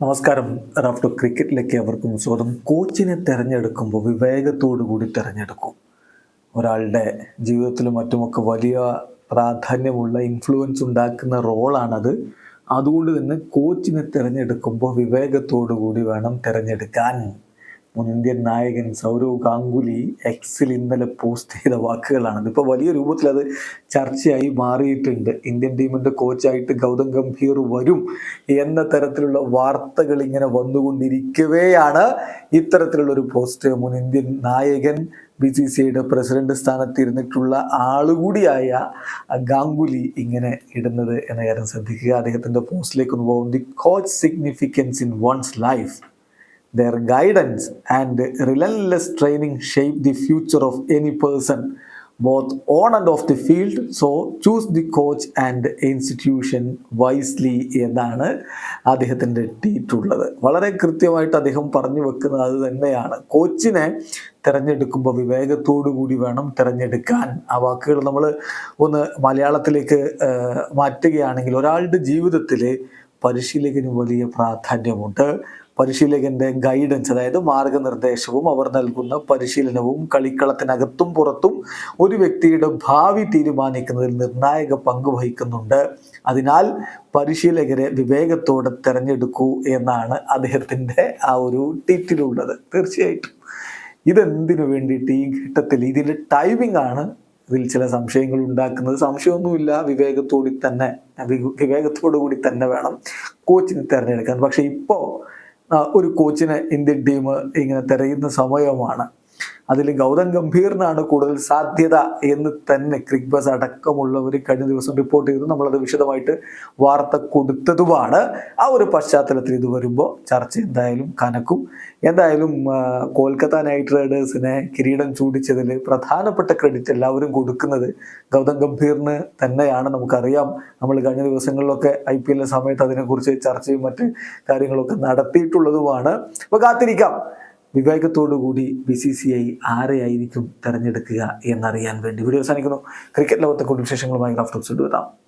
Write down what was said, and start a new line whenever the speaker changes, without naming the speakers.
നമസ്കാരം. റാഫ്റ്റോ ക്രിക്കറ്റിലേക്ക് അവർക്കും സ്വാഗതം. കോച്ചിനെ തിരഞ്ഞെടുക്കുമ്പോൾ വിവേകത്തോടു കൂടി തിരഞ്ഞെടുക്കും. ഒരാളുടെ ജീവിതത്തിലും മറ്റുമൊക്കെ വലിയ പ്രാധാന്യമുള്ള ഇൻഫ്ലുവൻസ് ഉണ്ടാക്കുന്ന റോളാണത് അതുകൊണ്ട് തന്നെ കോച്ചിനെ തിരഞ്ഞെടുക്കുമ്പോൾ വിവേകത്തോടു കൂടി വേണം തിരഞ്ഞെടുക്കാൻ. മുൻ ഇന്ത്യൻ നായകൻ സൗരവ് ഗാംഗുലി എക്സിൽ ഇന്നലെ പോസ്റ്റ് ചെയ്ത വാക്കുകളാണ് ഇപ്പോൾ വലിയ രൂപത്തിൽ അത് ചർച്ചയായി മാറിയിട്ടുണ്ട്. ഇന്ത്യൻ ടീമിന്റെ കോച്ചായിട്ട് ഗൗതം ഗംഭീർ വരും എന്ന തരത്തിലുള്ള വാർത്തകൾ ഇങ്ങനെ വന്നുകൊണ്ടിരിക്കവെയാണ് ഇത്തരത്തിലുള്ള ഒരു പോസ്റ്റ് മുൻ ഇന്ത്യൻ നായകൻ ബി സി സിയുടെ പ്രസിഡന്റ് സ്ഥാനത്ത് ഇരുന്നിട്ടുള്ള ആളുകൂടിയായ ഗാംഗുലി ഇങ്ങനെ ഇടുന്നത് എന്ന കാര്യം ശ്രദ്ധിക്കുക. അദ്ദേഹത്തിന്റെ പോസ്റ്റിലേക്ക് ഒന്ന് പോകും. The coach significance in one's life Their guidance and relentless training shape the future of any person, both on and off the field. So choose the coach and institution wisely എന്നാണ് അദ്ദേഹത്തിന്റെ ട്വീറ്റുള്ളത് വളരെ കൃത്യമായിട്ട് അദ്ദേഹം പറഞ്ഞു വെക്കുന്നത് അത് തന്നെയാണ്. കോച്ചിനെ തിരഞ്ഞെടുക്കുമ്പോൾ വിവേകത്തോടു കൂടി വേണം തിരഞ്ഞെടുക്കാൻ. ആ വാക്കുകൾ നമ്മൾ ഒന്ന് മലയാളത്തിലേക്ക് മാറ്റുകയാണെങ്കിൽ ഒരാളുടെ ജീവിതത്തിൽ പരിശീലകന് വലിയ പ്രാധാന്യമുണ്ട്. പരിശീലകന്റെ ഗൈഡൻസ് അതായത് മാർഗനിർദ്ദേശവും അവർ നൽകുന്ന പരിശീലനവും കളിക്കളത്തിനകത്തും പുറത്തും ഒരു വ്യക്തിയുടെ ഭാവി തീരുമാനിക്കുന്നതിൽ നിർണായക പങ്ക് വഹിക്കുന്നുണ്ട്. അതിനാൽ പരിശീലകരെ വിവേകത്തോടെ തിരഞ്ഞെടുക്കൂ എന്നാണ് അദ്ദേഹത്തിന്റെ ആ ഒരു ട്വീറ്റിലുള്ളത് തീർച്ചയായിട്ടും. ഇതെന്തിനു വേണ്ടിയിട്ട് ഈ ഘട്ടത്തിൽ? ഇതിന്റെ ടൈമിംഗ് ആണ്. ഇതിൽ ചില സംശയങ്ങൾ ഉണ്ടാക്കുന്നത്. സംശയമൊന്നുമില്ല. വിവേകത്തോടി തന്നെ വിവേകത്തോടു കൂടി തന്നെ വേണം കോച്ചിനെ തിരഞ്ഞെടുക്കാൻ. പക്ഷെ ഇപ്പോൾ ഒരു കോച്ചിനെ ഇന്ത്യൻ ടീം ഇങ്ങനെ തിരയുന്ന സമയമാണ്. അതിൽ ഗൗതം ഗംഭീറിനാണ് കൂടുതൽ സാധ്യത എന്ന് തന്നെ ക്രിക് ബസ് അടക്കമുള്ളവർ കഴിഞ്ഞ ദിവസം റിപ്പോർട്ട് ചെയ്തു. നമ്മളത് വിശദമായിട്ട് വാർത്ത കൊടുത്തതുമാണ്. ആ ഒരു പശ്ചാത്തലത്തിൽ ഇത് വരുമ്പോൾ ചർച്ച എന്തായാലും കനക്കും. എന്തായാലും കൊൽക്കത്ത നൈറ്റ് റൈഡേഴ്സിനെ കിരീടം ചൂടിച്ചതിൽ പ്രധാനപ്പെട്ട ക്രെഡിറ്റ് എല്ലാവരും കൊടുക്കുന്നത് ഗൗതം ഗംഭീറിന് തന്നെയാണ് നമുക്കറിയാം. നമ്മൾ കഴിഞ്ഞ ദിവസങ്ങളിലൊക്കെ ഐ പി എല്ലിന്റെ സമയത്ത് അതിനെക്കുറിച്ച് ചർച്ചയും മറ്റ് കാര്യങ്ങളൊക്കെ നടത്തിയിട്ടുള്ളതുമാണ്. അപ്പോൾ കാത്തിരിക്കാം. വിവേകത്തോടു കൂടി ബി സി സി ഐ ആരെയായിരിക്കും തെരഞ്ഞെടുക്കുക എന്നറിയാൻ വേണ്ടി വീഡിയോ അവസാനിക്കുന്നു. ക്രിക്കറ്റ് ലോകത്തെ കൂടുതൽ വിശേഷങ്ങളുമായി റാഫ്റ്റോക്സ് എത്താം